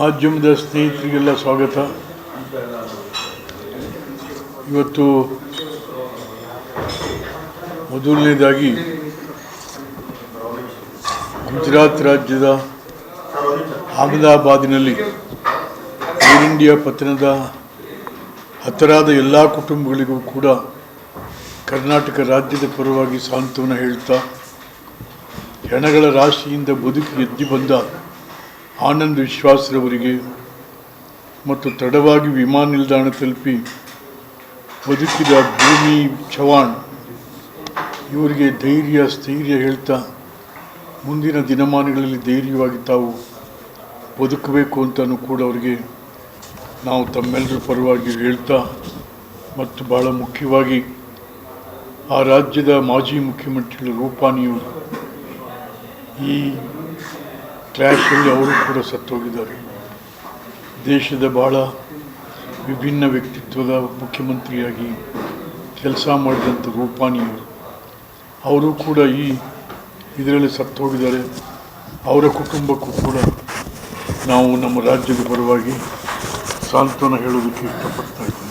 ಮಾಧ್ಯಮದ ಸ್ನೇಹಿತರಿಗೆಲ್ಲ ಸ್ವಾಗತ. ಇವತ್ತು ಮೊದಲನೇದಾಗಿ ಗುಜರಾತ್ ರಾಜ್ಯದ ಅಹಮದಾಬಾದಿನಲ್ಲಿ ಏರ್ ಇಂಡಿಯಾ ಪತನದ ಹತರಾದ ಎಲ್ಲ ಕುಟುಂಬಗಳಿಗೂ ಕೂಡ ಕರ್ನಾಟಕ ರಾಜ್ಯದ ಪರವಾಗಿ ಸಾಂತ್ವನ ಹೇಳ್ತಾ ಹೆಣಗಳ ರಾಶಿಯಿಂದ ಬದುಕಿ ಎದ್ದು ಬಂದ ಆನಂದ್ ವಿಶ್ವಾಸ್ರವರಿಗೆ ಮತ್ತು ತಡವಾಗಿ ವಿಮಾನ ನಿಲ್ದಾಣ ತಲುಪಿ ಬದುಕಿದ ಭೂಮಿ ಚವಾಣ್ ಇವರಿಗೆ ಧೈರ್ಯ, ಸ್ಥೈರ್ಯ ಹೇಳ್ತಾ ಮುಂದಿನ ದಿನಮಾನಗಳಲ್ಲಿ ಧೈರ್ಯವಾಗಿ ತಾವು ಬದುಕಬೇಕು ಅಂತಲೂ ಕೂಡ ಅವರಿಗೆ ನಾವು ತಮ್ಮೆಲ್ಲರ ಪರವಾಗಿ ಹೇಳ್ತಾ ಮತ್ತು ಭಾಳ ಮುಖ್ಯವಾಗಿ ಆ ರಾಜ್ಯದ ಮಾಜಿ ಮುಖ್ಯಮಂತ್ರಿಗಳು ರೂಪಾನಿಯವರು ಈ ಕ್ಲ್ಯಾಶಲ್ಲಿ ಅವರು ಕೂಡ ಸತ್ತೋಗಿದ್ದಾರೆ. ದೇಶದ ಬಹಳ ವಿಭಿನ್ನ ವ್ಯಕ್ತಿತ್ವದ ಮುಖ್ಯಮಂತ್ರಿಯಾಗಿ ಕೆಲಸ ಮಾಡಿದಂಥ ರೂಪಾನಿಯವರು ಅವರು ಕೂಡ ಈ ಇದರಲ್ಲಿ ಸತ್ತೋಗಿದ್ದಾರೆ. ಅವರ ಕುಟುಂಬಕ್ಕೂ ಕೂಡ ನಾವು ನಮ್ಮ ರಾಜ್ಯದ ಪರವಾಗಿ ಸಾಂತ್ವನ ಹೇಳೋದಕ್ಕೆ ಇಷ್ಟಪಡ್ತಾ ಇದ್ದೀವಿ